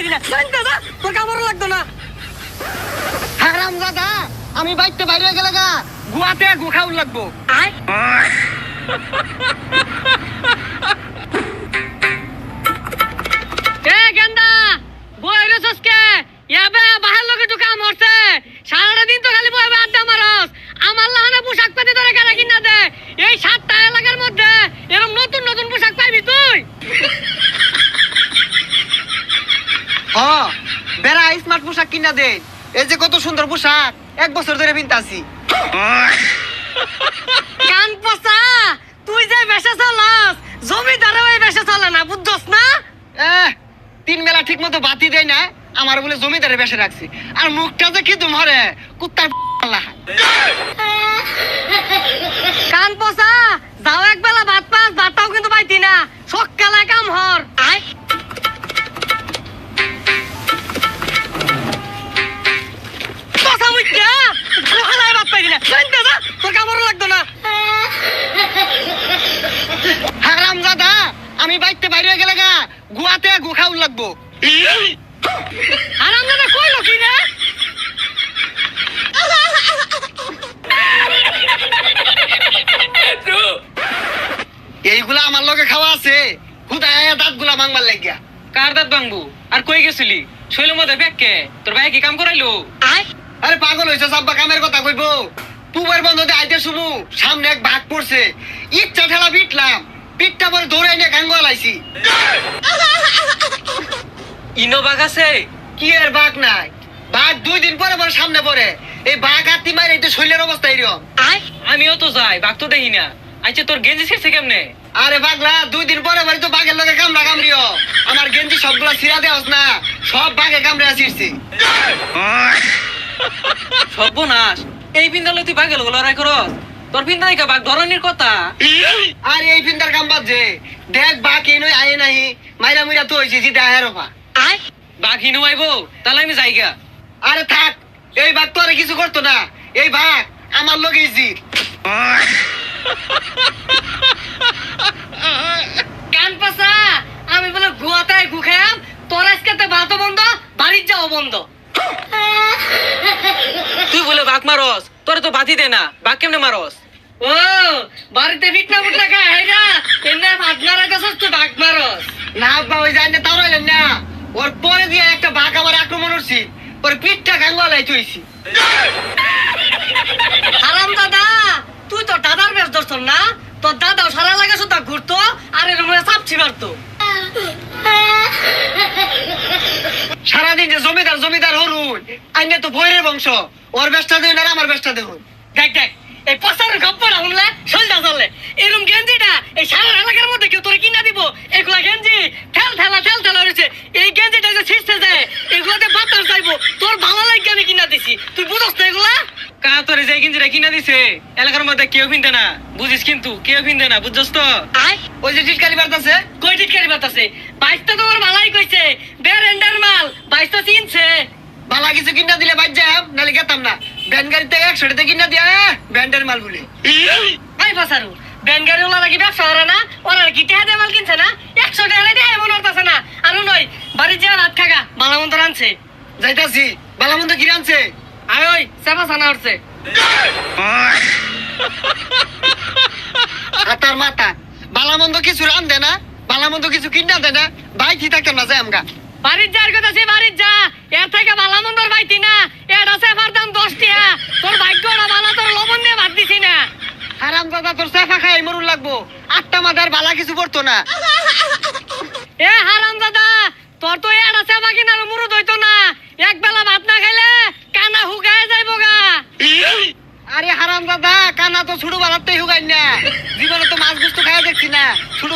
পাইছি না জানতে যা তোর কামড় লাগতো না। হারাম দাদা আমি বাইতে বাইরে গেলে গা। গুয়াতে গুখাউল লাগবো। আয়। হ বেড়া স্মার্ট পোশাক কিনা দে। এই যে কত সুন্দর পোশাক এক বছর ধরে পিনতাছি। কান পচা তুই যে বেসে চলাস জমিদারও এই বেসে চলে না বুঝছস না? তিন বেলা ঠিক মতো বাতি দেয় না আমার বলে জমিদারে বেসে রাখছি। আর মুখটা যে কি তোমারে কুত্তার কান পচা যাও এক বেলা ভাত পাস আমি বাইতে বাইরে গেলে গা গুয়াতে গু খাউল লাগবো। আর আমরা কইলো কি রে? এইগুলা আমার লগে খাওয়া আছে। হুদায় দাঁতগুলা মাংবার লাগিয়া। কার দাঁত ভাঙবো? আর কই গেছিলি? শৈল মধ্যে ব্যাগকে তোর ভাই কি কাম করাইলো? আরে পাগল হয়েছে সাব্বা কামের কথা কইবো। পুবের বন্ধ দিয়ে আইতে শুনু সামনে এক ভাগ পড়ছে। ইচ্ছা ঠেলা পিটলাম। পিঠটা পরে দৌড়ে নিয়ে গাঙ্গ লাইছি। ইনো বাঘ আছে? কি আর বাঘ নাই? বাঘ দুই দিন পরে পরে সামনে পড়ে। এই বাঘ হাতি মারে এই শৈলের অবস্থা এরকম আমিও তো যাই বাঘ তো দেখি না। আচ্ছা তোর গেঞ্জি ছিড়ছে কেমনে? আরে বাঘলা দুই দিন পরে পরে তো বাঘের লগে কামড়া কামড়িও। আমার গেঞ্জি সবগুলা ছিড়া দেওয়াস না সব বাঘে কামড়ে আসিরছি সর্বনাশ। এই পিন্দালে তুই বাঘের লগে লড়াই করস? তোর পিন্দা নাকি বাঘ ধরনের কথা। আর এই ফিন্দার কাম যে দেখ বাঘ এই নই আয়ে নাহি। মাইরা মুইরা তো হয়েছে জিতে আয়ের রফা আয়। বাঘ হিনু আইবো তাহলে আমি যাইগা। আরে থাক এই বাঘ তো আর কিছু করতো না। এই বাঘ আমার লোক জিত। কান পাসা আমি বলে গুয়াতায় গু খাম তোর আজকে তো ভাতও বন্ধ বাড়ির যাও বন্ধ। তুই বলে বাঘ মারস তোরে তো বাতি দে না, বাঘ কেমনে মারস? ও, বাড়িতে ভিটনা ফুটনা খা হেরা এনে ভাত মারা গেছস তুই ভাগ মারস। না আব্বা, ওই জানে তাও রইলেন না। ওর পরে দিয়ে একটা বাঘ আমার আক্রমণ করছি, পরে পিঠটা গাঙ্গালাই তুইছি হারাম দাদা, তুই তো দাদার বেশ ধরছ না? তোর দাদাও সারা লাগে সুতা ঘুরতো, আর এর মধ্যে চাপছি মারতো। সারাদিন যে জমিদার জমিদার হরুন। আইনে তো ভৈরের বংশ। ওর ব্যস্তা দেন আর আমার ব্যস্তা দেখুন দেখ দেখ, এই পচার গপ্পটা হুনলা সলটা চললে এরম গেঞ্জিটা এই সারা এলাকার মধ্যে কেউ তোর কিনা দিব? এগুলা গেঞ্জি ঠেল ঠেলা ঠেল ঠেলা রয়েছে এই গেঞ্জিটা যে ছিঁচতে যায় এগুলাতে বাতাস যাইবো। তোর ভালো লাগে আমি কিনা দিছি। তুই বুঝস না এগুলা? কা তোরে যাই গেঞ্জিটা কিনা দিছে এলাকার মধ্যে কেউ পিনতে না। বুঝিস কিন্তু কেউ পিনতে না বুঝছস তো? ওই যে টিটকারি বাড়তাছে। কই টিটকারি বাতাসে বাইশটা তোমার ভালাই কইছে বেরেন্ডার মাল বাইশটা চিনছে। বালা কিছু কিনা দিলে বাইর যাম নালে গেতাম না। ভ্যান গাড়িতে একশো টাকা কিনা দিয়া ব্যান্ডের মাল বলে। আই বাসারু ব্যান গাড়ি ওলা নাকি ব্যবসা করে না? ওরা কি টেহা দিয়ে মাল কিনছে না? একশো টাকা দিয়ে এমন হতাছে না। আর নয় বাড়ির যা রাত খাগা বালা মন্দ আনছে যাইতাছি বালা মন্দ কিনে আনছে আয় ওই সেবা সানা উঠছে। হাতার মাথা বালা কিছু রান দে না বালা মন্দ কিছু কিনা দে না বাইক হি থাকতাম না যাই আমগা। বাড়ির যার কথা সে বাড়ির যা এর থেকে বালা বাইতি না এটা সেফার দাম দশ টিয়া তোর ভাগ্যটা বালা তোর লবণ দিয়ে ভাত দিছি না। হারাম দাদা তোর সাফা খাই মরুন লাগবো। আটটা বালা কিছু পড়তো না। এ হারাম দাদা তোর তো মুরুদ হইতো না। এক বেলা ভাত না খাইলে কানা হুগায় যাইব গা কানা তো ছোট বালাতেই হুগাই না। জীবনে তো মাছ গুস্ত খাওয়া দেখছি না। ছোট